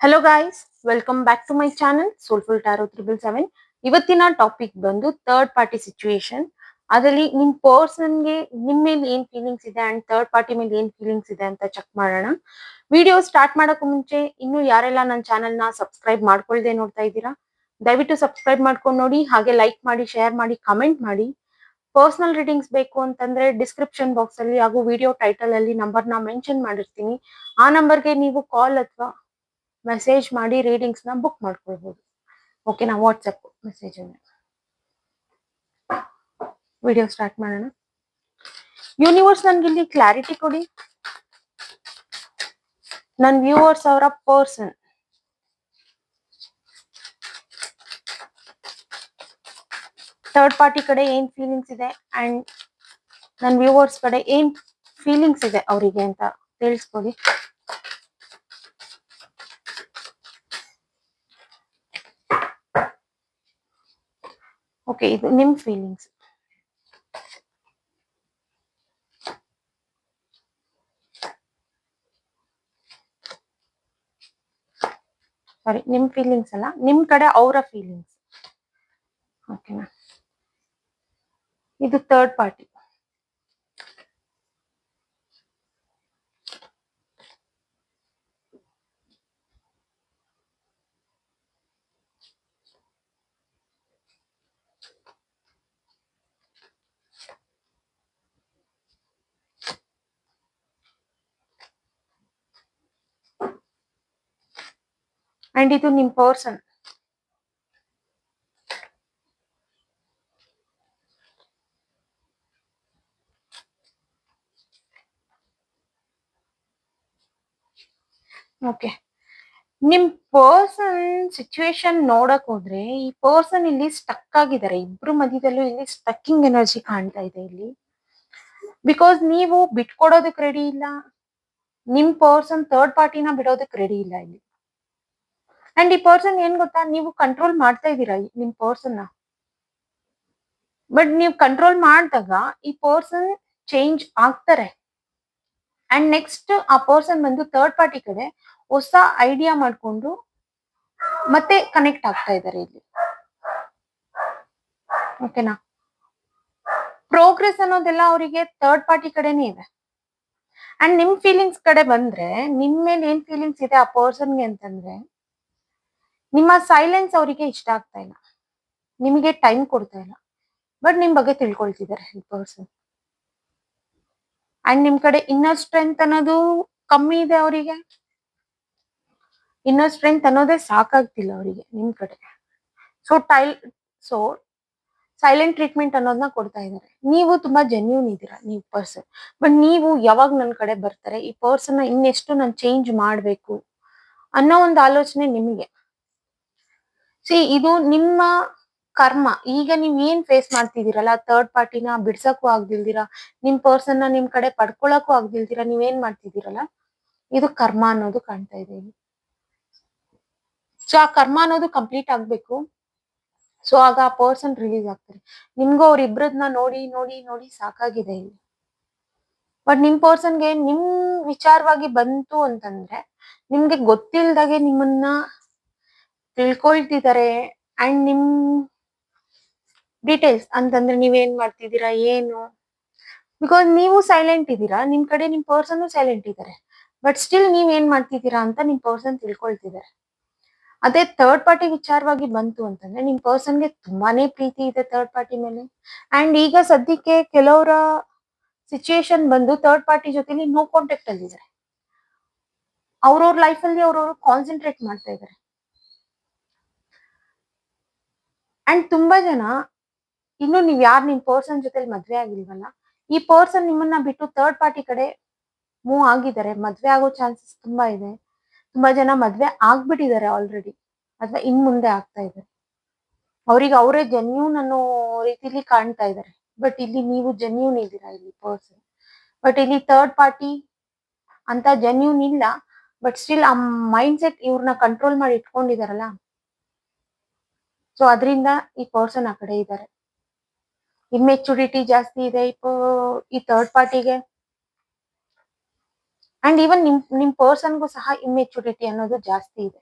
Hello guys welcome back to my channel soulful tarot triple seven ಇವತ್ತಿನ topic ಬಂದು third party situation ಅದರಲ್ಲಿ ನಿಮ್ ಪರ್ಸನ್ಗೆ ನಿಮ್ ಮೇಲೆ ಏನ್ ಫೀಲಿಂಗ್ಸ್ ಇದೆ ಅಂಡ್ ಥರ್ಡ್ ಪಾರ್ಟಿ ಮೇಲೆ ಏನ್ ಫೀಲಿಂಗ್ಸ್ ಇದೆ ಅಂತ ಚೆಕ್ ಮಾಡೋಣ. ವಿಡಿಯೋ ಸ್ಟಾರ್ಟ್ ಮಾಡೋಕ್ಕೂ ಮುಂಚೆ ಇನ್ನು ಯಾರೆಲ್ಲ ನನ್ನ ಚಾನೆಲ್ನ ಸಬ್ಸ್ಕ್ರೈಬ್ ಮಾಡ್ಕೊಳ್ದೆ ನೋಡ್ತಾ ಇದ್ದೀರಾ, ದಯವಿಟ್ಟು ಸಬ್ಸ್ಕ್ರೈಬ್ ಮಾಡ್ಕೊಂಡು ನೋಡಿ, ಹಾಗೆ ಲೈಕ್ ಮಾಡಿ ಶೇರ್ ಮಾಡಿ ಕಮೆಂಟ್ ಮಾಡಿ. ಪರ್ಸನಲ್ ರೀಡಿಂಗ್ಸ್ ಬೇಕು ಅಂತಂದ್ರೆ ಡಿಸ್ಕ್ರಿಪ್ಷನ್ ಬಾಕ್ಸ್ ಅಲ್ಲಿ ಹಾಗೂ ವಿಡಿಯೋ ಟೈಟಲ್ ಅಲ್ಲಿ ನಂಬರ್ನ ಮೆನ್ಷನ್ ಮಾಡಿರ್ತೀನಿ. ಆ ನಂಬರ್ಗೆ ನೀವು ಕಾಲ್ ಅಥವಾ ಮೆಸೇಜ್ ಮಾಡಿ ರೀಡಿಂಗ್ಸ್ನ ಬುಕ್ ಓಕೆ ಓಕೆನಾ ವಾಟ್ಸಪ್ ಮೆಸೇಜ್ ಅನ್ನ. ವಿಡಿಯೋ ಸ್ಟಾರ್ಟ್ ಮಾಡೋಣ. ಯೂನಿವರ್ಸ್ ನನ್ಗೆ ಇಲ್ಲಿ ಕ್ಲಾರಿಟಿ ಕೊಡಿ. ನನ್ನ ವ್ಯೂವರ್ಸ್ ಅವರ ಪರ್ಸನ್ ಥರ್ಡ್ ಪಾರ್ಟಿ ಕಡೆ ಏನ್ ಫೀಲಿಂಗ್ಸ್ ಇದೆ ಅಂಡ್ ನನ್ನ ವ್ಯೂವರ್ಸ್ ಕಡೆ ಏನ್ ಫೀಲಿಂಗ್ಸ್ ಇದೆ ಅವರಿಗೆ ಅಂತ ತಿಳಿಸ್ಕೊಡಿ. ಓಕೆ ಇದು ನಿಮ್ ಫೀಲಿಂಗ್ಸ್ ಸಾರಿ ನಿಮ್ ಫೀಲಿಂಗ್ಸ್ ಅಲ್ಲ ನಿಮ್ ಕಡೆ ಅವರ ಫೀಲಿಂಗ್ಸ್ ಓಕೆನಾ ಇದು ಥರ್ಡ್ ಪಾರ್ಟಿ ಅಂಡ್ ಇದು ನಿಮ್ ಪರ್ಸನ್ ಓಕೆ ನಿಮ್ ಪರ್ಸನ್ ಸಿಚುವೇಶನ್ ನೋಡಕ್ ಹೋದ್ರೆ, ಈ ಪರ್ಸನ್ ಇಲ್ಲಿ ಸ್ಟಕ್ ಆಗಿದ್ದಾರೆ. ಇಬ್ರು ಮಧ್ಯದಲ್ಲೂ ಇಲ್ಲಿ ಸ್ಟಕ್ಕಿಂಗ್ ಎನರ್ಜಿ ಕಾಣ್ತಾ ಇದೆ ಇಲ್ಲಿ. ಬಿಕಾಸ್ ನೀವು ಬಿಟ್ಕೊಡೋದಕ್ ರೆಡಿ ಇಲ್ಲ. ನಿಮ್ ಪರ್ಸನ್ ಥರ್ಡ್ ಪಾರ್ಟಿನ ಬಿಡೋದಕ್ ರೆಡಿ ಇಲ್ಲ ಇಲ್ಲಿ. ಅಂಡ್ ಈ ಪರ್ಸನ್ ಏನ್ ಗೊತ್ತಾ? ನೀವು ಕಂಟ್ರೋಲ್ ಮಾಡ್ತಾ ಇದ್ದೀರಾ ನಿಮ್ ಪರ್ಸನ್ನ. ಬಟ್ ನೀವು ಕಂಟ್ರೋಲ್ ಮಾಡಿದಾಗ ಈ ಪರ್ಸನ್ ಚೇಂಜ್ ಆಗ್ತಾರೆ. ಅಂಡ್ ನೆಕ್ಸ್ಟ್ ಆ ಪರ್ಸನ್ ಬಂದು ಥರ್ಡ್ ಪಾರ್ಟಿ ಕಡೆ ಹೊಸ ಐಡಿಯಾ ಮಾಡ್ಕೊಂಡು ಮತ್ತೆ ಕನೆಕ್ಟ್ ಆಗ್ತಾ ಇದ್ದಾರೆ ಇಲ್ಲಿ. ಓಕೆನಾ ಪ್ರೋಗ್ರೆಸ್ ಅನ್ನೋದೆಲ್ಲ ಅವರಿಗೆ ಥರ್ಡ್ ಪಾರ್ಟಿ ಕಡೆನೇ ಇದೆ. ಅಂಡ್ ನಿಮ್ ಫೀಲಿಂಗ್ಸ್ ಕಡೆ ಬಂದ್ರೆ, ನಿಮ್ ಮೇಲೆ ಏನ್ ಫೀಲಿಂಗ್ಸ್ ಇದೆ ಆ ಪರ್ಸನ್ಗೆ ಅಂತಂದ್ರೆ ನಿಮ್ಮ ಸೈಲೆನ್ಸ್ ಅವರಿಗೆ ಇಷ್ಟ ಆಗ್ತಾ ಇಲ್ಲ. ನಿಮಗೆ ಟೈಮ್ ಕೊಡ್ತಾ ಇಲ್ಲ. ಬಟ್ ನಿಮ್ ಬಗ್ಗೆ ತಿಳ್ಕೊಳ್ತಿದ್ದಾರೆ ಈ ಪರ್ಸನ್ ಅಂಡ್ ನಿಮ್ ಕಡೆ ಇನ್ನರ್ ಸ್ಟ್ರೆಂತ್ ಅನ್ನೋದು ಕಮ್ಮಿ ಇದೆ ಅವರಿಗೆ. ಇನ್ನರ್ ಸ್ಟ್ರೆಂತ್ ಅನ್ನೋದೇ ಸಾಕಾಗ್ತಿಲ್ಲ ಅವರಿಗೆ ನಿಮ್ ಕಡೆ. ಸೊ ಟೈಲ್ ಸೊ ಸೈಲೆಂಟ್ ಟ್ರೀಟ್ಮೆಂಟ್ ಅನ್ನೋದನ್ನ ಕೊಡ್ತಾ ಇದ್ದಾರೆ. ನೀವು ತುಂಬಾ ಜೆನ್ಯೂನ್ ಇದ್ದೀರಾ ನೀವು ಪರ್ಸನ್ ಬಟ್ ನೀವು ಯಾವಾಗ ನನ್ನ ಕಡೆ ಬರ್ತಾರೆ ಈ ಪರ್ಸನ್ ಇನ್ನೆಷ್ಟು ನಾನು ಚೇಂಜ್ ಮಾಡ್ಬೇಕು ಅನ್ನೋ ಒಂದು ಆಲೋಚನೆ ನಿಮಗೆ. ಸಿ ಇದು ನಿಮ್ಮ ಕರ್ಮ. ಈಗ ನೀವ್ ಏನ್ ಫೇಸ್ ಮಾಡ್ತಿದ್ದೀರಲ್ಲ? ಥರ್ಡ್ ಪಾರ್ಟಿನ ಬಿಡ್ಸಕ್ಕೂ ಆಗ್ದಿಲ್ದಿರಾ? ನಿಮ್ ಪರ್ಸನ್ನ ನಿಮ್ ಕಡೆ ಪಡ್ಕೊಳಕ್ಕೂ ಆಗ್ದಿಲ್ದಿರಾ? ನೀವೇನ್ ಮಾಡ್ತಿದ್ದೀರಲ್ಲ? ಇದು ಕರ್ಮ ಅನ್ನೋದು ಕಾಣ್ತಾ ಇದೆ ಸೊ ಆ ಕರ್ಮ ಅನ್ನೋದು ಕಂಪ್ಲೀಟ್ ಆಗ್ಬೇಕು. ಸೊ ಆಗ ಆ ಪರ್ಸನ್ ರಿಲೀಸ್ ಆಗ್ತಾರೆ. ನಿಮ್ಗೂ ಅವ್ರಿಬ್ರದ್ನ ನೋಡಿ ನೋಡಿ ನೋಡಿ ಸಾಕಾಗಿದೆ ಇಲ್ಲಿ. ಬಟ್ ನಿಮ್ ಪರ್ಸನ್ಗೆ ನಿಮ್ ವಿಚಾರವಾಗಿ ಬಂತು ಅಂತಂದ್ರೆ, ನಿಮ್ಗೆ ಗೊತ್ತಿಲ್ದಾಗೆ ನಿಮ್ಮನ್ನ ತಿಳ್ಕೊಳ್ತಿದ್ದಾರೆ ಅಂಡ್ ನಿಮ್ ಡೀಟೇಲ್ಸ್ ಅಂತಂದ್ರೆ ನೀವೇನ್ ಮಾಡ್ತಿದ್ದೀರಾ, ಏನು? ಬಿಕಾಸ್ ನೀವು ಸೈಲೆಂಟ್ ಇದ್ದೀರಾ, ನಿಮ್ ಕಡೆ ನಿಮ್ ಪರ್ಸನ್ ಸೈಲೆಂಟ್ ಇದ್ದಾರೆ ಬಟ್ ಸ್ಟಿಲ್ ನೀವ್ ಏನ್ ಮಾಡ್ತಿದ್ದೀರಾ ಅಂತ ನಿಮ್ ಪರ್ಸನ್ ತಿಳ್ಕೊಳ್ತಿದ್ದಾರೆ ಅದೇ ಥರ್ಡ್ ಪಾರ್ಟಿ ವಿಚಾರವಾಗಿ ಬಂತು ಅಂತಂದ್ರೆ ನಿಮ್ ಪರ್ಸನ್ಗೆ ತುಂಬಾನೇ ಪ್ರೀತಿ ಇದೆ ಥರ್ಡ್ ಪಾರ್ಟಿ ಮೇಲೆ. ಅಂಡ್ ಈಗ ಸದ್ಯಕ್ಕೆ ಕೆಲವರ ಸಿಚುಯೇಷನ್ ಬಂದು ಥರ್ಡ್ ಪಾರ್ಟಿ ಜೊತೆಲಿ ನೋ ಕಾಂಟ್ಯಾಕ್ಟ್ ಅಲ್ಲಿ ಇದ್ದಾರೆ ಅವ್ರವ್ರ ಲೈಫ್ ಅಲ್ಲಿ ಅವ್ರವ್ರು ಕಾನ್ಸಂಟ್ರೇಟ್ ಮಾಡ್ತಾ ಇದ್ದಾರೆ ಅಂಡ್ ತುಂಬಾ ಜನ, ಇನ್ನು ನೀವ್ ಯಾರು ನಿಮ್ ಪರ್ಸನ್ ಜೊತೆ ಮದ್ವೆ ಆಗಿಲ್ವಲ್ಲ, ಈ ಪರ್ಸನ್ ನಿಮ್ಮನ್ನ ಬಿಟ್ಟು ಥರ್ಡ್ ಪಾರ್ಟಿ ಕಡೆ ಮೂವ್ ಆಗಿದ್ದಾರೆ. ಮದ್ವೆ ಆಗೋ ಚಾನ್ಸಸ್ ತುಂಬಾ ಇದೆ. ತುಂಬಾ ಜನ ಮದ್ವೆ ಆಗ್ಬಿಟ್ಟಿದ್ದಾರೆ ಆಲ್ರೆಡಿ ಅಥವಾ ಇನ್ ಮುಂದೆ ಆಗ್ತಾ ಇದ್ದಾರೆ ಅವ್ರಿಗೆ ಅವರೇ ಜೆನ್ಯೂನ್ ಅನ್ನೋ ರೀತಿಲಿ ಕಾಣ್ತಾ ಇದ್ದಾರೆ. ಬಟ್ ಇಲ್ಲಿ ನೀವು ಜೆನ್ಯೂನ್ ಇದ್ದೀರಾ ಇಲ್ಲಿ ಪರ್ಸನ್ ಬಟ್ ಇಲ್ಲಿ ಥರ್ಡ್ ಪಾರ್ಟಿ ಅಂತ ಜೆನ್ಯೂನ್ ಇಲ್ಲ. ಬಟ್ ಸ್ಟಿಲ್ ಆ ಮೈಂಡ್ ಸೆಟ್ ಇವ್ರನ್ನ ಕಂಟ್ರೋಲ್ ಮಾಡಿ ಇಟ್ಕೊಂಡಿದಾರಲ್ಲ ಸೊ ಅದರಿಂದ ಈ ಪರ್ಸನ್ ಆ ಕಡೆ ಇದ್ದಾರೆ ಇಮ್ಮೆಚುರಿಟಿ ಜಾಸ್ತಿ ಇದೆ ಈ ಥರ್ಡ್ ಪಾರ್ಟಿಗೆ ಅಂಡ್ ಈವನ್ ನಿಮ್ ನಿಮ್ ಪರ್ಸನ್ಗೂ ಸಹ ಇಮ್ಮೆಚುರಿಟಿ ಅನ್ನೋದು ಜಾಸ್ತಿ ಇದೆ.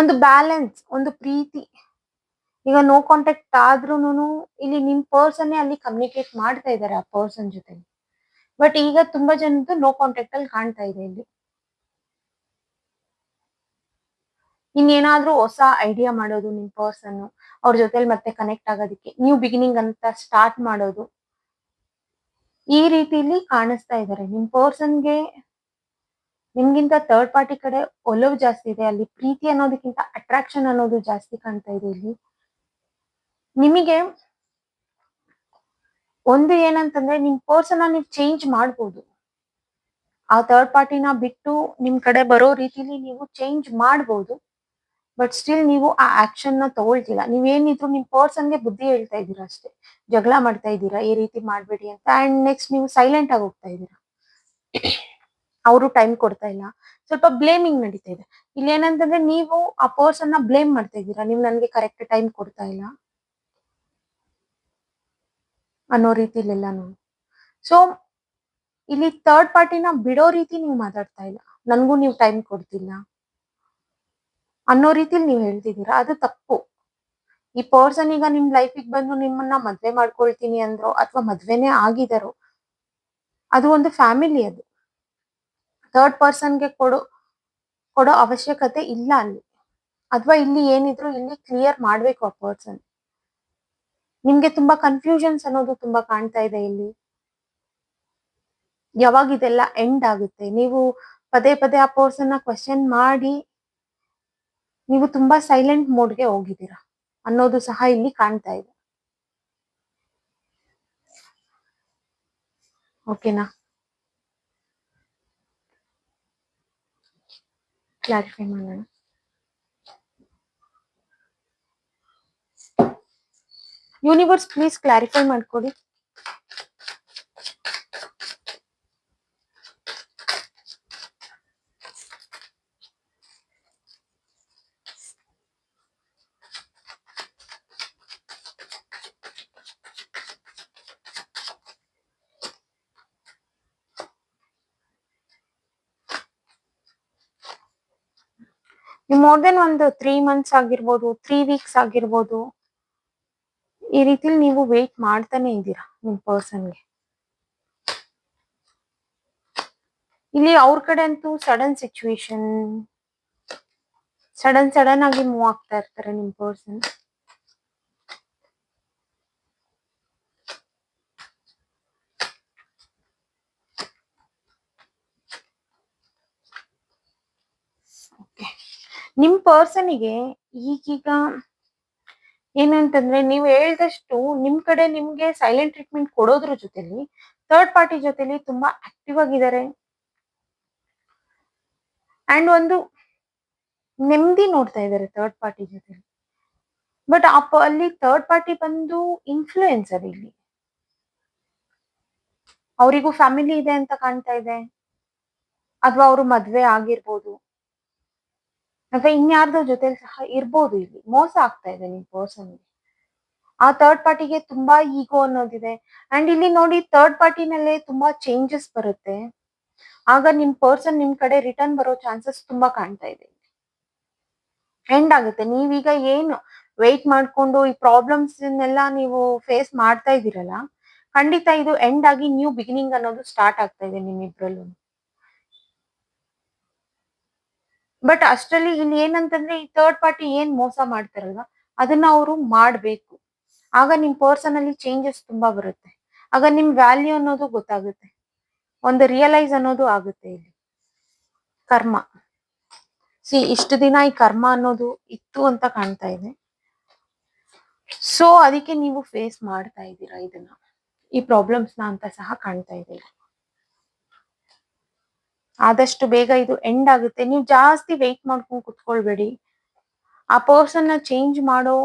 ಒಂದು ಬ್ಯಾಲೆನ್ಸ್ ಒಂದು ಪ್ರೀತಿ. ಈಗ ನೋ ಕಾಂಟ್ಯಾಕ್ಟ್ ಆದ್ರೂನು ಇಲ್ಲಿ ನಿಮ್ ಪರ್ಸನ್ ಅಲ್ಲಿ ಕಮ್ಯುನಿಕೇಟ್ ಮಾಡ್ತಾ ಇದ್ದಾರೆ ಆ ಪರ್ಸನ್ ಜೊತೆ ಬಟ್ ಈಗ ತುಂಬಾ ಜನದ್ದು ನೋ ಕಾಂಟ್ಯಾಕ್ಟ್ ಅಲ್ಲಿ ಕಾಣ್ತಾ ಇದೆ ಇಲ್ಲಿ. ಇನ್ನೇನಾದ್ರೂ ಹೊಸ ಐಡಿಯಾ ಮಾಡೋದು ನಿಮ್ ಪರ್ಸನ್ ಅವ್ರ ಜೊತೆಲಿ ಮತ್ತೆ ಕನೆಕ್ಟ್ ಆಗೋದಕ್ಕೆ. ನ್ಯೂ ಬಿಗಿನಿಂಗ್ ಅಂತ ಸ್ಟಾರ್ಟ್ ಮಾಡೋದು, ಈ ರೀತಿಲಿ ಕಾಣಿಸ್ತಾ ಇದಾರೆ. ನಿಮ್ ಪರ್ಸನ್ಗೆ ನಿಮ್ಗಿಂತ ಥರ್ಡ್ ಪಾರ್ಟಿ ಕಡೆ ಒಲವು ಜಾಸ್ತಿ ಇದೆ, ಅಲ್ಲಿ ಪ್ರೀತಿ ಅನ್ನೋದಕ್ಕಿಂತ ಅಟ್ರಾಕ್ಷನ್ ಅನ್ನೋದು ಜಾಸ್ತಿ ಕಾಣ್ತಾ ಇದೆ ಇಲ್ಲಿ. ನಿಮಗೆ ಒಂದು ಏನಂತಂದ್ರೆ, ನಿಮ್ ಪರ್ಸನ್ ನೀವು ಚೇಂಜ್ ಮಾಡ್ಬೋದು. ಆ ಥರ್ಡ್ ಪಾರ್ಟಿನ ಬಿಟ್ಟು ನಿಮ್ ಕಡೆ ಬರೋ ರೀತಿಲಿ ನೀವು ಚೇಂಜ್ ಮಾಡ್ಬೋದು. ಬಟ್ ಸ್ಟಿಲ್ ನೀವು ಆ ಆಕ್ಷನ್ನ ತಗೊಳ್ತಿಲ್ಲ ನೀವೇನಿದ್ರು ನಿಮ್ ಪರ್ಸನ್ಗೆ ಬುದ್ಧಿ ಹೇಳ್ತಾ ಇದ್ದೀರಾ ಅಷ್ಟೇ. ಜಗಳ ಮಾಡ್ತಾ ಇದ್ದೀರಾ? ಈ ರೀತಿ ಮಾಡ್ಬೇಡಿ ಅಂತ. ಅಂಡ್ ನೆಕ್ಸ್ಟ್ ನೀವು ಸೈಲೆಂಟ್ ಆಗಿ ಹೋಗ್ತಾ ಇದ್ದೀರಾ? ಅವರು ಟೈಮ್ ಕೊಡ್ತಾ ಇಲ್ಲ. ಸ್ವಲ್ಪ ಬ್ಲೇಮಿಂಗ್ ನಡೀತಾ ಇದೆ. ಇಲ್ಲಿ ಏನಂತಂದ್ರೆ ನೀವು ಆ ಪರ್ಸನ್ನ ಬ್ಲೇಮ್ ಮಾಡ್ತಾ ಇದ್ದೀರಾ? ನೀವು ನನ್ಗೆ ಕರೆಕ್ಟ್ ಟೈಮ್ ಕೊಡ್ತಾ ಇಲ್ಲ? ಅನ್ನೋ ರೀತಿಲೆಲ್ಲಾನು ಸೊ ಇಲ್ಲಿ ಥರ್ಡ್ ಪಾರ್ಟಿನ ಬಿಡೋ ರೀತಿ ನೀವು ಮಾತಾಡ್ತಾ ಇಲ್ಲ. ನನ್ಗೂ ನೀವು ಟೈಮ್ ಕೊಡ್ತಿಲ್ಲ. ಅನ್ನೋ ರೀತಿಲಿ ನೀವು ಹೇಳ್ತಿದ್ದೀರಾ ಅದು ತಪ್ಪು. ಈ ಪರ್ಸನ್ ಈಗ ನಿಮ್ ಲೈಫಿಗೆ ಬಂದು ನಿಮ್ಮನ್ನ ಮದ್ವೆ ಮಾಡ್ಕೊಳ್ತೀನಿ ಅಂದ್ರೋ ಅಥವಾ ಮದ್ವೆನೆ ಆಗಿದಾರೋ, ಅದು ಒಂದು ಫ್ಯಾಮಿಲಿ ಅದು. ಥರ್ಡ್ ಪರ್ಸನ್ಗೆ ಕೊಡೋ ಕೊಡೋ ಅವಶ್ಯಕತೆ ಇಲ್ಲ ಅಲ್ಲಿ. ಅಥವಾ ಇಲ್ಲಿ ಏನಿದ್ರು ಇಲ್ಲಿ ಕ್ಲಿಯರ್ ಮಾಡ್ಬೇಕು ಆ ಪರ್ಸನ್ ನಿಮ್ಗೆ ತುಂಬಾ ಕನ್ಫ್ಯೂಷನ್ಸ್ ಅನ್ನೋದು ತುಂಬಾ ಕಾಣ್ತಾ ಇದೆ ಇಲ್ಲಿ. ಯಾವಾಗ ಇದೆಲ್ಲ ಎಂಡ್ ಆಗುತ್ತೆ? ನೀವು ಪದೇ ಪದೇ ಆ ಪರ್ಸನ್ನ ಕ್ವಶನ್ ಮಾಡಿ ನೀವು ತುಂಬಾ ಸೈಲೆಂಟ್ ಮೋಡ್ಗೆ ಹೋಗಿದ್ದೀರಾ ಅನ್ನೋದು ಸಹ ಇಲ್ಲಿ ಕಾಣ್ತಾ ಇದೆ. ಓಕೆನಾ ಕ್ಲಾರಿಫೈ ಮಾಡೋಣ. ಯೂನಿವರ್ಸ್ ಪ್ಲೀಸ್ ಕ್ಲಾರಿಫೈ ಮಾಡ್ಕೊಡಿ. ಮೋರ್ ದೆನ್ ಒಂದು ತ್ರೀ ಮಂತ್ಸ್ ಆಗಿರ್ಬೋದು ತ್ರೀ ವೀಕ್ಸ್ ಆಗಿರ್ಬೋದು, ಈ ರೀತಿಲಿ ನೀವು ವೇಟ್ ಮಾಡ್ತಾನೆ ಇದ್ದೀರಾ ನಿಮ್ ಪರ್ಸನ್ಗೆ ಇಲ್ಲಿ ಅವ್ರ ಕಡೆ ಅಂತೂ ಸಡನ್ ಸಿಚುವೇಶನ್ ಸಡನ್ ಸಡನ್ ಆಗಿ ಮೂವ್ ಆಗ್ತಾ ಇರ್ತಾರೆ ನಿಮ್ ಪರ್ಸನ್ ನಿಮ್ ಪರ್ಸನಿಗೆ ಈಗೀಗ ಏನಂತಂದ್ರೆ ನೀವು ಹೇಳ್ದಷ್ಟು ನಿಮ್ ಕಡೆ ನಿಮ್ಗೆ ಸೈಲೆಂಟ್ ಟ್ರೀಟ್ಮೆಂಟ್ ಕೊಡೋದ್ರ ಜೊತೆಲಿ ಥರ್ಡ್ ಪಾರ್ಟಿ ಜೊತೆಲಿ ತುಂಬಾ ಆಕ್ಟಿವ್ ಆಗಿದ್ದಾರೆ. ಅಂಡ್ ಒಂದು ನೆಮ್ಮದಿ ನೋಡ್ತಾ ಇದ್ದಾರೆ ಥರ್ಡ್ ಪಾರ್ಟಿ ಜೊತೆಲಿ. ಬಟ್ ಅಪ್ಪ ಅಲ್ಲಿ ಥರ್ಡ್ ಪಾರ್ಟಿ ಬಂದು ಇನ್ಫ್ಲೂಯೆನ್ಸರ್ ಇಲ್ಲಿ. ಅವರಿಗೂ ಫ್ಯಾಮಿಲಿ ಇದೆ ಅಂತ ಕಾಣ್ತಾ ಇದೆ. ಅಥವಾ ಅವರು ಮದ್ವೆ ಆಗಿರ್ಬೋದು. ಅಥವಾ ಇನ್ಯಾರ್ದೋ ಜೊತೆಲಿ ಸಹ ಇರ್ಬೋದು ಇಲ್ಲಿ. ಮೋಸ ಆಗ್ತಾ ಇದೆ ನಿಮ್ ಪರ್ಸನ್ ಆ ಥರ್ಡ್ ಪಾರ್ಟಿಗೆ ತುಂಬಾ ಈಗೋ ಅನ್ನೋದಿದೆ. ಅಂಡ್ ಇಲ್ಲಿ ನೋಡಿ ಥರ್ಡ್ ಪಾರ್ಟಿನಲ್ಲೇ ತುಂಬಾ ಚೇಂಜಸ್ ಬರುತ್ತೆ. ಆಗ ನಿಮ್ ಪರ್ಸನ್ ನಿಮ್ ಕಡೆ ರಿಟರ್ನ್ ಬರೋ ಚಾನ್ಸಸ್ ತುಂಬಾ ಕಾಣ್ತಾ ಇದೆ ಎಂಡ್ ಆಗುತ್ತೆ. ನೀವೀಗ ಏನು ವೆಯ್ಟ್ ಮಾಡ್ಕೊಂಡು ಈ ಪ್ರಾಬ್ಲಮ್ಸ್ ನೆಲ್ಲ ನೀವು ಫೇಸ್ ಮಾಡ್ತಾ ಇದ್ದೀರಲ್ಲ, ಖಂಡಿತ ಇದು ಎಂಡ್ ಆಗಿ ನ್ಯೂ ಬಿಗಿನಿಂಗ್ ಅನ್ನೋದು ಸ್ಟಾರ್ಟ್ ಆಗ್ತಾ ಇದೆ ನಿಮ್ಮಿಬ್ರಲ್ಲೂ ಬಟ್ ಅಷ್ಟರಲ್ಲಿ ಇಲ್ಲಿ ಏನಂತಂದ್ರೆ ಈ ಥರ್ಡ್ ಪಾರ್ಟಿ ಏನ್ ಮೋಸ ಮಾಡ್ತಾರಲ್ವಾ? ಅದನ್ನ ಅವರು ಮಾಡ್ಬೇಕು. ಆಗ ನಿಮ್ ಪರ್ಸನ್ ಅಲ್ಲಿ ಚೇಂಜಸ್ ತುಂಬಾ ಬರುತ್ತೆ. ಆಗ ನಿಮ್ ವ್ಯಾಲ್ಯೂ ಅನ್ನೋದು ಗೊತ್ತಾಗುತ್ತೆ. ಒಂದು ರಿಯಲೈಸ್ ಅನ್ನೋದು ಆಗುತ್ತೆ ಇಲ್ಲಿ. ಕರ್ಮ. ಸಿ ಇಷ್ಟು ದಿನ ಈ ಕರ್ಮ ಅನ್ನೋದು ಇತ್ತು ಅಂತ ಕಾಣ್ತಾ ಇದೆ. ಸೊ ಅದಕ್ಕೆ ನೀವು ಫೇಸ್ ಮಾಡ್ತಾ ಇದ್ದೀರಾ ಇದನ್ನ. ಈ ಪ್ರಾಬ್ಲಮ್ಸ್ನ ಅಂತ ಸಹ ಕಾಣ್ತಾ ಇದೆ ಆದಷ್ಟು ಬೇಗ ಇದು ಎಂಡ್ ಆಗುತ್ತೆ. ನೀವು ಜಾಸ್ತಿ ವೆಯ್ಟ್ ಮಾಡ್ಕೊಂಡು ಕುತ್ಕೊಳ್ಬೇಡಿ. ಆ ಪರ್ಸನ್ನ ಚೇಂಜ್ ಮಾಡೋ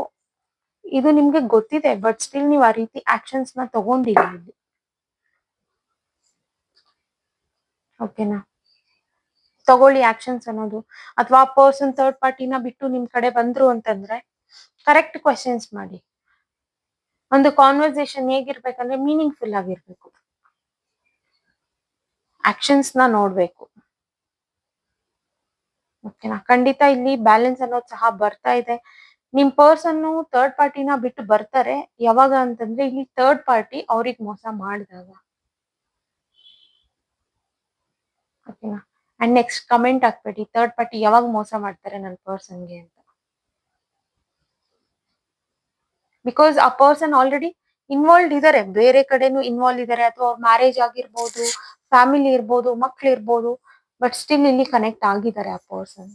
ಇದು ನಿಮ್ಗೆ ಗೊತ್ತಿದೆ ಬಟ್ ಸ್ಟಿಲ್ ನೀವು ಆ ರೀತಿ ಆಕ್ಷನ್ಸ್ನ ತಗೊಂಡಿಲ್ಲ ಇಲ್ಲಿ. ಓಕೆನಾ ತಗೊಳ್ಳಿ ಆಕ್ಷನ್ಸ್ ಅನ್ನೋದು. ಅಥವಾ ಆ ಪರ್ಸನ್ ಥರ್ಡ್ ಪಾರ್ಟಿನ ಬಿಟ್ಟು ನಿಮ್ ಕಡೆ ಬಂದ್ರು ಅಂತಂದ್ರೆ ಕರೆಕ್ಟ್ ಕ್ವಶನ್ಸ್ ಮಾಡಿ. ಒಂದು ಕಾನ್ವರ್ಸೇಷನ್ ಹೇಗಿರ್ಬೇಕಂದ್ರೆ ಮೀನಿಂಗ್ಫುಲ್ ಆಗಿರ್ಬೇಕು. ಆಕ್ಷನ್ಸ್ನ ನೋಡ್ಬೇಕು. ಓಕೆನಾ? ಖಂಡಿತ ಇಲ್ಲಿ ಬ್ಯಾಲೆನ್ಸ್ ಅನ್ನೋದು ಸಹ ಬರ್ತಾ ಇದೆ. ನಿಮ್ ಪರ್ಸನ್ ಥರ್ಡ್ ಪಾರ್ಟಿನ ಬಿಟ್ಟು ಬರ್ತಾರೆ. ಯಾವಾಗ ಅಂತಂದ್ರೆ ಇಲ್ಲಿ ಥರ್ಡ್ ಪಾರ್ಟಿ ಅವ್ರಿಗೆ ಮೋಸ ಮಾಡಿದಾಗ. ಓಕೆನಾ? ಅಂಡ್ ನೆಕ್ಸ್ಟ್ ಕಮೆಂಟ್ ಹಾಕ್ಬೇಡಿ. ಥರ್ಡ್ ಪಾರ್ಟಿ ಯಾವಾಗ ಮೋಸ ಮಾಡ್ತಾರೆ ನನ್ನ ಪರ್ಸನ್ಗೆ ಅಂತ. ಬಿಕಾಸ್ ಆ ಪರ್ಸನ್ ಆಲ್ರೆಡಿ ಇನ್ವಾಲ್ವ್ ಇದಾರೆ. ಬೇರೆ ಕಡೆನೂ ಇನ್ವಾಲ್ವ್ ಇದಾರೆ. ಅಥವಾ ಅವ್ರ ಮ್ಯಾರೇಜ್ ಆಗಿರ್ಬೋದು ಫ್ಯಾಮಿಲಿ ಇರ್ಬೋದು, ಮಕ್ಳು ಇರ್ಬೋದು ಬಟ್ ಸ್ಟಿಲ್ ಇಲ್ಲಿ ಕನೆಕ್ಟ್ ಆಗಿದ್ದಾರೆ ಆ ಪರ್ಸನ್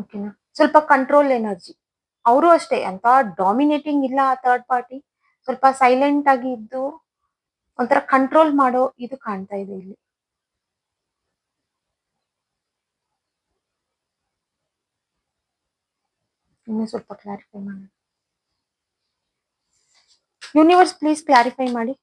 ಓಕೆನಾ ಸ್ವಲ್ಪ ಕಂಟ್ರೋಲ್ ಎನರ್ಜಿ ಅವರು ಅಷ್ಟೇ ಅಂತ ಡಾಮಿನೇಟಿಂಗ್ ಇಲ್ಲ ಆ ಥರ್ಡ್ ಪಾರ್ಟಿ ಸ್ವಲ್ಪ ಸೈಲೆಂಟ್ ಆಗಿ ಇದ್ದು ಒಂಥರ ಕಂಟ್ರೋಲ್ ಮಾಡೋ ಇದು ಕಾಣ್ತಾ ಇದೆ ಇಲ್ಲಿ. ಇನ್ನು ಸ್ವಲ್ಪ ಕ್ಲಾರಿಫೈ ಮಾಡೋಣ. ಯೂನಿವರ್ಸ್ ಪ್ಲೀಸ್ ಕ್ಲಾರಿಫೈ ಮಾಡಿ.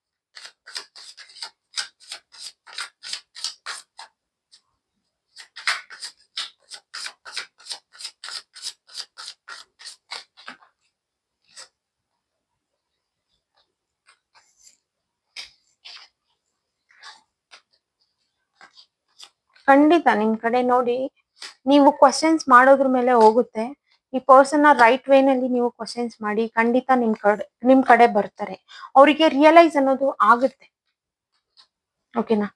ಖಂಡಿತ ನಿಮ್ ಕಡೆ ನೋಡಿ ನೀವು ಕ್ವಶನ್ಸ್ ಮಾಡೋದ್ರ ಮೇಲೆ ಹೋಗುತ್ತೆ. ಈ ಪರ್ಸನ್ ರೈಟ್ ವೇ ನಲ್ಲಿ ನೀವು ಕ್ವಶನ್ಸ್ ಮಾಡಿ ಖಂಡಿತ ನಿಮ್ ಕಡೆ ನಿಮ್ ಕಡೆ ಬರ್ತಾರೆ. ಅವರಿಗೆ ರಿಯಲೈಸ್ ಅನ್ನೋದು ಆಗುತ್ತೆ. ಓಕೆನಾ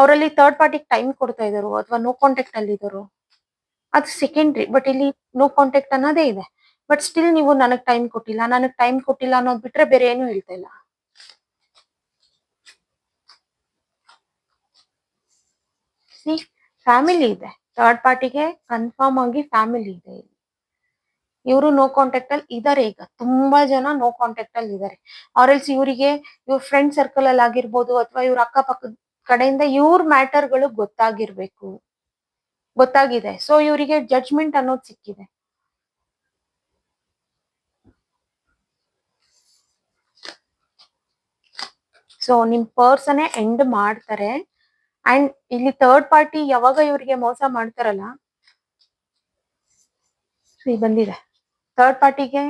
ಅವರಲ್ಲಿ ಥರ್ಡ್ ಪಾರ್ಟಿಗೆ ಟೈಮ್ ಕೊಡ್ತಾ ಇದ್ರು ಅಥವಾ ನೋ ಕಾಂಟ್ಯಾಕ್ಟ್ ಅಲ್ಲಿ ಇದ್ರು ಅದು ಸೆಕೆಂಡ್ರಿ ಬಟ್ ಇಲ್ಲಿ ನೋ ಕಾಂಟ್ಯಾಕ್ಟ್ ಅನ್ನೋದೇ ಇದೆ. ಬಟ್ ಸ್ಟಿಲ್ ನೀವು ನನಗ್ ಟೈಮ್ ಕೊಟ್ಟಿಲ್ಲ, ನನಗ್ ಟೈಮ್ ಕೊಟ್ಟಿಲ್ಲ ಅನ್ನೋದ್ ಬಿಟ್ರೆ ಬೇರೆ ಏನು ಹೇಳ್ತಾ ಇಲ್ಲ. ಫ್ಯಾಮಿಲಿ ಇದೆ. ಥರ್ಡ್ ಪಾರ್ಟಿಗೆ ಕನ್ಫರ್ಮ್ ಆಗಿ ಫ್ಯಾಮಿಲಿ ಇದೆ ಇವರು ನೋ ಕಾಂಟ್ಯಾಕ್ಟ್ ಅಲ್ಲಿ ಇದಾರೆ ಈಗ. ತುಂಬಾ ಜನ ನೋ ಕಾಂಟ್ಯಾಕ್ಟ್ ಅಲ್ಲಿ ಇದಾರೆ. ಆರ್ಎಲ್ಸ್ ಇವರಿಗೆ ಇವ್ರ ಫ್ರೆಂಡ್ ಸರ್ಕಲ್ ಅಲ್ಲಿ ಆಗಿರ್ಬೋದು ಅಥವಾ ಇವ್ರ ಅಕ್ಕಪಕ್ಕದ ಕಡೆಯಿಂದ ಇವ್ರ ಮ್ಯಾಟರ್ಗಳು ಗೊತ್ತಾಗಿರ್ಬೇಕು. ಗೊತ್ತಾಗಿದೆ. ಸೊ ಇವರಿಗೆ ಜಡ್ಜ್ಮೆಂಟ್ ಅನ್ನೋದು ಸಿಕ್ಕಿದೆ. ಸೊ ನಿಮ್ ಪರ್ಸನ್ ಎಂಡ್ ಮಾಡ್ತಾರೆ. ಅಂಡ್ ಇಲ್ಲಿ ಥರ್ಡ್ ಪಾರ್ಟಿ ಯಾವಾಗ ಇವರಿಗೆ ಮೋಸ ಮಾಡ್ತಾರಲ್ಲ ಬಂದಿದೆ. ಥರ್ಡ್ ಪಾರ್ಟಿಗೆ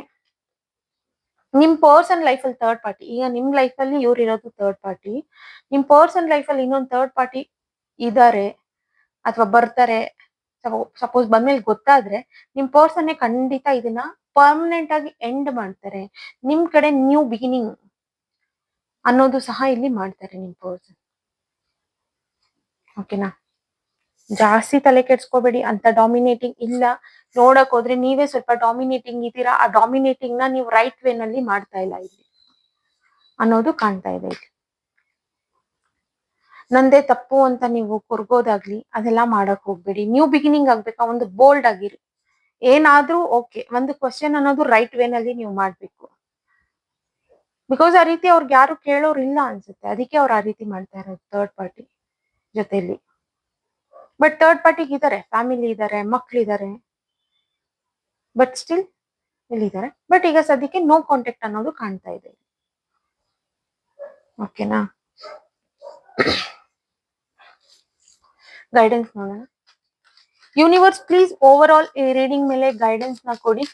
ನಿಮ್ ಪರ್ಸನ್ ಲೈಫ್ ಅಲ್ಲಿ ಥರ್ಡ್ ಪಾರ್ಟಿ ಈಗ ನಿಮ್ ಲೈಫ್ ಅಲ್ಲಿ ಇವ್ರು ಇರೋದು ಥರ್ಡ್ ಪಾರ್ಟಿ ನಿಮ್ ಪರ್ಸನ್ ಲೈಫ್ ಅಲ್ಲಿ ಇನ್ನೊಂದು ಥರ್ಡ್ ಪಾರ್ಟಿ ಇದಾರೆ ಅಥವಾ ಬರ್ತಾರೆ ಸಪೋಸ್ ಬಂದ್ಮೇಲೆ ಗೊತ್ತಾದ್ರೆ ನಿಮ್ ಪರ್ಸನ್ನೇ ಖಂಡಿತ ಇದನ್ನ ಪರ್ಮನೆಂಟ್ ಆಗಿ ಎಂಡ್ ಮಾಡ್ತಾರೆ. ನಿಮ್ ಕಡೆ ನ್ಯೂ ಬಿಗಿನಿಂಗ್ ಅನ್ನೋದು ಸಹ ಇಲ್ಲಿ ಮಾಡ್ತಾರೆ ನಿಮ್ ಪರ್ಸನ್ ಓಕೆನಾ? ಜಾಸ್ತಿ ತಲೆ ಕೆಡ್ಸ್ಕೋಬೇಡಿ, ಅಂತ ಡಾಮಿನೇಟಿಂಗ್ ಇಲ್ಲ. ನೋಡಕ್ ಹೋದ್ರೆ ನೀವೇ ಸ್ವಲ್ಪ ಡಾಮಿನೇಟಿಂಗ್ ಇದ್ದೀರಾ? ಆ ಡಾಮಿನೇಟಿಂಗ್ನ ನೀವು ರೈಟ್ ವೇ ನಲ್ಲಿ ಮಾಡ್ತಾ ಇಲ್ಲ ಇಲ್ಲಿ. ಅನ್ನೋದು ಕಾಣ್ತಾ ಇದೆ ಇಲ್ಲಿ. ನಂದೇ ತಪ್ಪು ಅಂತ ನೀವು ಕೊರ್ಗೋದಾಗ್ಲಿ, ಅದೆಲ್ಲ ಮಾಡಕ್ ಹೋಗ್ಬೇಡಿ. ನ್ಯೂ ಬಿಗಿನಿಂಗ್ ಆಗ್ಬೇಕಾ? ಒಂದು ಬೋಲ್ಡ್ ಆಗಿರಿ. ಏನಾದ್ರೂ ಓಕೆ ಒಂದು ಕ್ವಶನ್ ಅನ್ನೋದು ರೈಟ್ ವೇ ನಲ್ಲಿ ನೀವು ಮಾಡ್ಬೇಕು. ಬಿಕಾಸ್ ಆ ರೀತಿ ಅವ್ರಿಗೆ ಯಾರು ಕೇಳೋರು ಇಲ್ಲ ಅನ್ಸುತ್ತೆ. ಅದಕ್ಕೆ ಅವ್ರು ಆ ರೀತಿ ಮಾಡ್ತಾ ಇರೋದು ಥರ್ಡ್ ಪಾರ್ಟಿ ಜೊತೆಲಿ. ಬಟ್ ಥರ್ಡ್ ಪಾರ್ಟಿಗೆ ಇದ್ದಾರೆ ಫ್ಯಾಮಿಲಿ ಇದ್ದಾರೆ ಮಕ್ಕಳಿದ್ದಾರೆ ಬಟ್ ಸ್ಟಿಲ್ ಇಲ್ಲಿದ್ದಾರೆ ಬಟ್ ಈಗ ಸದ್ಯಕ್ಕೆ ನೋ ಕಾಂಟ್ಯಾಕ್ಟ್ ಅನ್ನೋದು ಕಾಣ್ತಾ ಇದೆ ಓಕೆನಾ ಗೈಡೆನ್ಸ್ ನೋಡೋಣ. ಯೂನಿವರ್ಸ್ ಪ್ಲೀಸ್ ಓವರ್ ಆಲ್ ಈ ರೀಡಿಂಗ್ ಮೇಲೆ ಗೈಡೆನ್ಸ್ನ ಕೊಡಿ.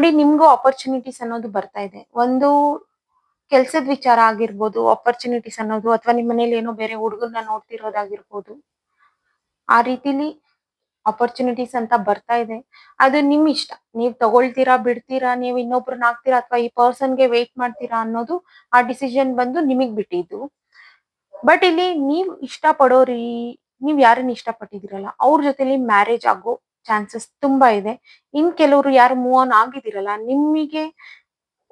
ನೋಡಿ ನಿಮ್ಗೂ ಆಪರ್ಚುನಿಟೀಸ್ ಅನ್ನೋದು ಬರ್ತಾ ಇದೆ. ಒಂದು ಕೆಲ್ಸದ ವಿಚಾರ ಆಗಿರ್ಬೋದು ಅಪರ್ಚುನಿಟೀಸ್ ಅನ್ನೋದು, ಅಥವಾ ನಿಮ್ಮ ಮನೇಲಿ ಏನೋ ಬೇರೆ ಹುಡುಗನ್ನ ನೋಡ್ತಿರೋದಾಗಿರ್ಬೋದು, ಆ ರೀತಿಲಿ ಅಪರ್ಚುನಿಟೀಸ್ ಅಂತ ಬರ್ತಾ ಇದೆ. ಅದು ನಿಮ್ ಇಷ್ಟ. ನೀವ್ ತಗೊಳ್ತೀರಾ, ಬಿಡ್ತೀರಾ, ನೀವ್ ಇನ್ನೊಬ್ರನ್ನ ಹಾಕ್ತೀರಾ, ಅಥವಾ ಈ ಪರ್ಸನ್ಗೆ ವೇಟ್ ಮಾಡ್ತೀರಾ ಅನ್ನೋದು ಆ ಡಿಸಿಷನ್ ಬಂದು ನಿಮಗ್ ಬಿಟ್ಟಿದ್ದು. ಬಟ್ ಇಲ್ಲಿ ನೀವ್ ಇಷ್ಟ ಪಡೋರಿ ನೀವ್ ಯಾರನ್ನ ಇಷ್ಟಪಟ್ಟಿದಿರಲ್ಲ ಅವ್ರ ಜೊತೆಲಿ ಮ್ಯಾರೇಜ್ ಆಗೋ ಚಾನ್ಸಸ್ ತುಂಬಾ ಇದೆ. ಇನ್ ಕೆಲವರು ಯಾರು ಮೂವ್ ಆನ್ ಆಗಿದಿರಲ್ಲ ನಿಮಗೆ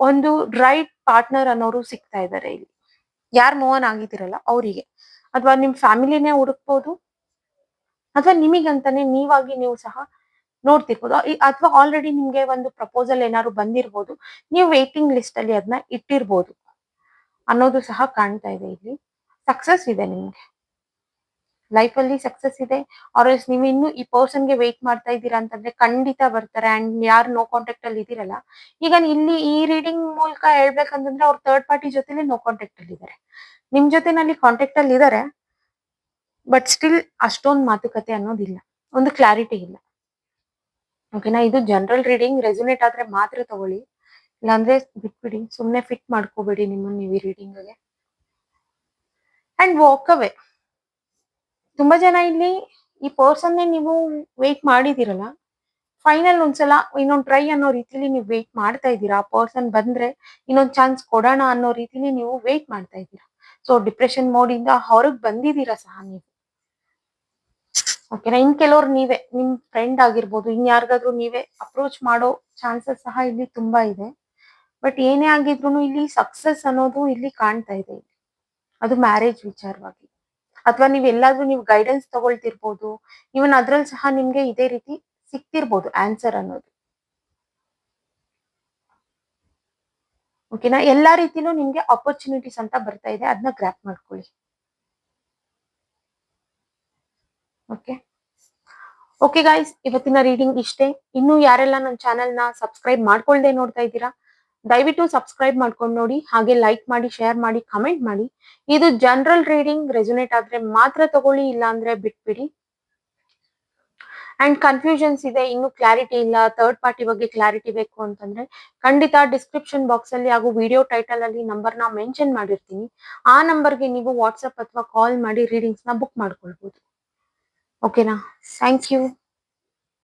ಒಂದು ರೈಟ್ ಪಾರ್ಟ್ನರ್ ಅನ್ನೋರು ಸಿಗ್ತಾ ಇದ್ದಾರೆ ಇಲ್ಲಿ. ಯಾರು ಮೂವ್ ಆನ್ ಆಗಿದಿರಲ್ಲ ಅವರಿಗೆ. ಅಥವಾ ನಿಮ್ ಫ್ಯಾಮಿಲಿನೇ ಹುಡುಕ್ಬೋದು. ಅಥವಾ ನಿಮಗಂತಾನೆ ನೀವಾಗಿ ನೀವು ಸಹ ನೋಡ್ತಿರ್ಬೋದು. ಅಥವಾ ಆಲ್ರೆಡಿ ನಿಮ್ಗೆ ಒಂದು ಪ್ರಪೋಸಲ್ ಏನಾದ್ರು ಬಂದಿರ್ಬೋದು, ನೀವು ವೇಟಿಂಗ್ ಲಿಸ್ಟ್ ಅಲ್ಲಿ ಅದನ್ನ ಇಟ್ಟಿರ್ಬೋದು ಅನ್ನೋದು ಸಹ ಕಾಣ್ತಾ ಇದೆ ಇಲ್ಲಿ. ಸಕ್ಸಸ್ ಇದೆ ನಿಮ್ಗೆ. ಲೈಫ್ ಅಲ್ಲಿ ಸಕ್ಸಸ್ ಇದೆ. ಎಲ್ಸ್ ನೀವು ಇನ್ನು ಈ ಪರ್ಸನ್ಗೆ ವೇಟ್ ಮಾಡ್ತಾ ಇದ್ದೀರಾ ಅಂತಂದ್ರೆ ಖಂಡಿತ ಬರ್ತಾರೆ. ಅಂಡ್ ಯಾರು ನೋ ಕಾಂಟ್ಯಾಕ್ಟ್ ಅಲ್ಲಿ ಇದ್ದೀರಲ್ಲ, ಈಗ ಇಲ್ಲಿ ಈ ರೀಡಿಂಗ್ ಮೂಲಕ ಹೇಳ್ಬೇಕಂತಂದ್ರೆ ಅವ್ರ ಥರ್ಡ್ ಪಾರ್ಟಿ ಜೊತೆಲಿ ನೋ ಕಾಂಟ್ಯಾಕ್ಟ್ ಅಲ್ಲಿ ಇದ್ದಾರೆ ನಿಮ್ ಜೊತೆನಲ್ಲಿ ಕಾಂಟ್ಯಾಕ್ಟ್ ಅಲ್ಲಿ ಇದ್ದಾರೆ ಬಟ್ ಸ್ಟಿಲ್ ಅಷ್ಟೊಂದು ಮಾತುಕತೆ ಅನ್ನೋದಿಲ್ಲ. ಒಂದು ಕ್ಲಾರಿಟಿ ಇಲ್ಲ. ಓಕೆನಾ ಇದು ಜನರಲ್ ರೀಡಿಂಗ್ ರೆಸುನೇಟ್ ಆದ್ರೆ ಮಾತ್ರ ತಗೊಳ್ಳಿ. ಇಲ್ಲಾಂದ್ರೆ ಬಿಟ್ಬಿಡಿ ಸುಮ್ಮನೆ ಫಿಟ್ ಮಾಡ್ಕೋಬೇಡಿ ನಿಮ್ಮನ್ನ ನೀವು ರೀಡಿಂಗ್ ರೀಡಿಂಗ್ಗೆ ಅಂಡ್ ವಾಕ್ ಅವೇ ತುಂಬಾ ಜನ ಇಲ್ಲಿ ಈ ಪರ್ಸನ್ನೇ ನೀವು ವೇಟ್ ಮಾಡಿದಿರಲ್ಲ. ಫೈನಲ್ ಒಂದ್ಸಲ ಇನ್ನೊಂದು ಟ್ರೈ ಅನ್ನೋ ರೀತಿಲಿ ನೀವು ವೇಟ್ ಮಾಡ್ತಾ ಇದ್ದೀರಾ? ಆ ಪರ್ಸನ್ ಬಂದ್ರೆ ಇನ್ನೊಂದು ಚಾನ್ಸ್ ಕೊಡೋಣ ಅನ್ನೋ ರೀತಿಲಿ ನೀವು ವೇಟ್ ಮಾಡ್ತಾ ಇದ್ದೀರಾ? ಸೊ ಡಿಪ್ರೆಷನ್ ಮೋಡ್ ಇಂದ ಹೊರಗೆ ಬಂದಿದ್ದೀರಾ ಸಹ ನೀವು? ಓಕೆನಾ ಇನ್ ಕೆಲವ್ರು ನೀವೇ, ನಿಮ್ ಫ್ರೆಂಡ್ ಆಗಿರ್ಬೋದು, ಇನ್ ಯಾರಿಗಾದ್ರೂ ನೀವೇ ಅಪ್ರೋಚ್ ಮಾಡೋ ಚಾನ್ಸಸ್ ಸಹ ಇಲ್ಲಿ ತುಂಬಾ ಇದೆ. ಬಟ್ ಏನೇ ಆಗಿದ್ರು ಇಲ್ಲಿ ಸಕ್ಸಸ್ ಅನ್ನೋದು ಇಲ್ಲಿ ಕಾಣ್ತಾ ಇದೆ. ಅದು ಮ್ಯಾರೇಜ್ ವಿಚಾರವಾಗಿ. ಅಥವಾ ನೀವ್ ಎಲ್ಲಾದ್ರೂ ನೀವು ಗೈಡೆನ್ಸ್ ತಗೊಳ್ತಿರ್ಬೋದು ಇವನ್ ಅದ್ರಲ್ಲಿ ಸಹ ನಿಮ್ಗೆ ಇದೇ ರೀತಿ ಸಿಕ್ತಿರ್ಬೋದು ಆನ್ಸರ್ ಅನ್ನೋದು. ಓಕೆನಾ ಎಲ್ಲಾ ರೀತಿಲೂ ನಿಮ್ಗೆ ಅಪರ್ಚುನಿಟೀಸ್ ಅಂತ ಬರ್ತಾ ಇದೆ ಅದನ್ನ ಗ್ರ್ಯಾಪ್ ಮಾಡ್ಕೊಳ್ಳಿ. ಓಕೆ ಓಕೆ ಗಾಯ್ಸ್ ಇವತ್ತಿನ ರೀಡಿಂಗ್ ಇಷ್ಟೇ. ಇನ್ನು ಯಾರೆಲ್ಲ ನನ್ನ ಚಾನೆಲ್ನ ಸಬ್ಸ್ಕ್ರೈಬ್ ಮಾಡ್ಕೊಳ್ದೆ ನೋಡ್ತಾ ಇದ್ದೀರಾ ದಯವಿಟ್ಟು ಸಬ್ಸ್ಕ್ರೈಬ್ ಮಾಡ್ಕೊಂಡು ನೋಡಿ, ಹಾಗೆ ಲೈಕ್ ಮಾಡಿ ಶೇರ್ ಮಾಡಿ ಕಮೆಂಟ್ ಮಾಡಿ. ಇದು ಜನರಲ್ ರೀಡಿಂಗ್ ರೆಸುನೇಟ್ ಆದ್ರೆ ಮಾತ್ರ ತಗೊಳ್ಳಿ ಇಲ್ಲ ಅಂದ್ರೆ ಬಿಟ್ಬಿಡಿ. ಅಂಡ್ ಕನ್ಫ್ಯೂಷನ್ಸ್ ಇದೆ, ಇನ್ನು ಕ್ಲಾರಿಟಿ ಇಲ್ಲ ಥರ್ಡ್ ಪಾರ್ಟಿ ಬಗ್ಗೆ ಕ್ಲಾರಿಟಿ ಬೇಕು ಅಂತಂದ್ರೆ, ಖಂಡಿತ ಡಿಸ್ಕ್ರಿಪ್ಷನ್ ಬಾಕ್ಸ್ ಅಲ್ಲಿ ಹಾಗೂ ವಿಡಿಯೋ ಟೈಟಲ್ ಅಲ್ಲಿ ನಂಬರ್ನ ಮೆನ್ಷನ್ ಮಾಡಿರ್ತೀನಿ. ಆ ನಂಬರ್ಗೆ ನೀವು ವಾಟ್ಸ್ಆಪ್ ಅಥವಾ ಕಾಲ್ ಮಾಡಿ ರೀಡಿಂಗ್ಸ್ನ ಬುಕ್ ಮಾಡ್ಕೊಳ್ಬಹುದು ಓಕೆನಾ ಥ್ಯಾಂಕ್ ಯು